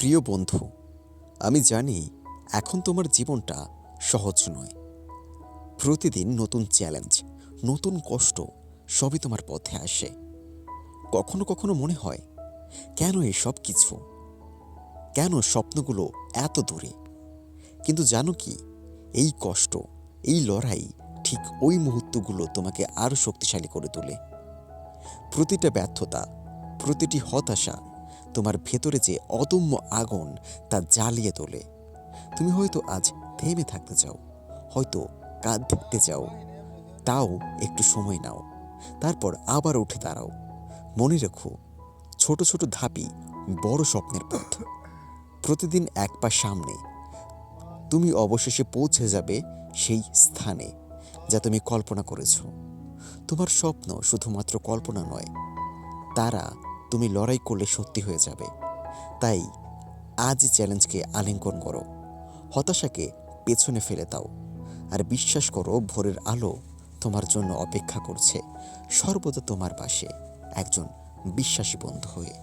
প্রিয় বন্ধু, আমি জানি এখন তোমার জীবনটা সহজ নয়। প্রতিদিন নতুন চ্যালেঞ্জ, নতুন কষ্ট সবই তোমার পথে আসে। কখনো কখনো মনে হয়, কেন এসব কিছু? কেন স্বপ্নগুলো এত দূরে? কিন্তু জানো কি, এই কষ্ট, এই লড়াই ঠিক ওই মুহূর্তগুলো তোমাকে আরও শক্তিশালী করে তোলে। প্রতিটা ব্যর্থতা, প্রতিটি হতাশা তোমার ভেতরে যে অদম্য আগুন তা জ্বালিয়ে তোলে। তুমি হয়তো আজ থেমে থাকতে চাও, হয়তো কাঁদতে চাও। তাও একটু সময় নাও, তারপর আবার উঠে দাঁড়াও। মনে রেখো, ছোট ছোট ধাপই বড় স্বপ্নের পথ। প্রতিদিন এক পা সামনে, তুমি অবশেষে পৌঁছে যাবে সেই স্থানে যা তুমি কল্পনা করেছ। তোমার স্বপ্ন শুধুমাত্র কল্পনা নয়, তারা তুমি লড়াই করলে সত্যি হয়ে যাবে। তাই আজ চ্যালেঞ্জকে আলিঙ্গন করো, হতাশাকে পেছনে ফেলে দাও, আর বিশ্বাস করো ভোরের আলো তোমার জন্য অপেক্ষা করছে, সর্বদা তোমার পাশে একজন বিশ্বাসী বন্ধু হয়ে।